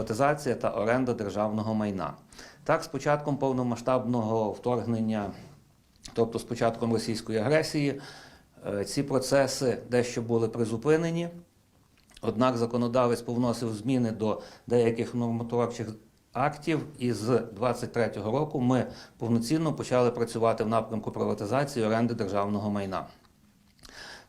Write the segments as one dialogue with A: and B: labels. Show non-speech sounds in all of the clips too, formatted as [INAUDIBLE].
A: приватизація та оренда державного майна. Так, з початком повномасштабного вторгнення, тобто з початком російської агресії, е, ці процеси дещо були призупинені. Однак законодавець повносив зміни до деяких нормотворчих актів, і з 2023 року ми повноцінно почали працювати в напрямку приватизації оренди державного майна.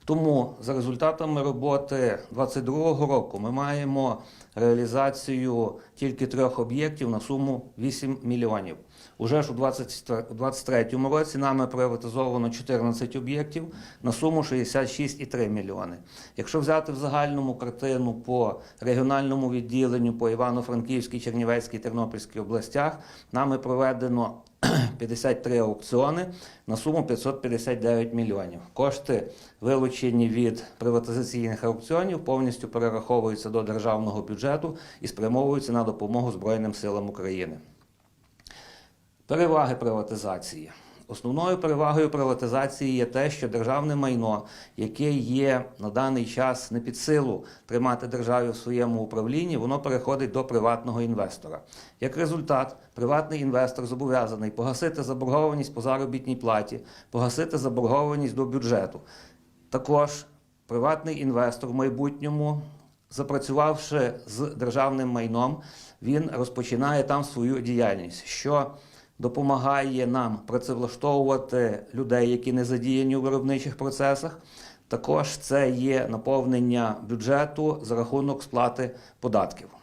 A: Тому за результатами роботи 2022 року ми маємо реалізацію тільки трьох об'єктів на суму 8 мільйонів. Уже ж у 2023 році нами приватизовано 14 об'єктів на суму 66,3 мільйони. Якщо взяти в загальному картину по регіональному відділенню по Івано-Франківській, Чернівецькій, Тернопільській областях, нами проведено [CLEARS THROAT] 53 аукціони на суму 559 мільйонів. Кошти, вилучені від приватизаційних аукціонів, повністю перераховуються до державного бюджету і спрямовуються на допомогу Збройним силам України. Переваги приватизації. Основною перевагою приватизації є те, що державне майно, яке є на даний час не під силу тримати державі в своєму управлінні, воно переходить до приватного інвестора. Як результат, приватний інвестор зобов'язаний погасити заборгованість по заробітній платі, погасити заборгованість до бюджету. Також приватний інвестор в майбутньому запрацювавши з державним майном, він розпочинає там свою діяльність, що допомагає нам працевлаштовувати людей, які не задіяні у виробничих процесах. Також це є наповнення бюджету за рахунок сплати податків.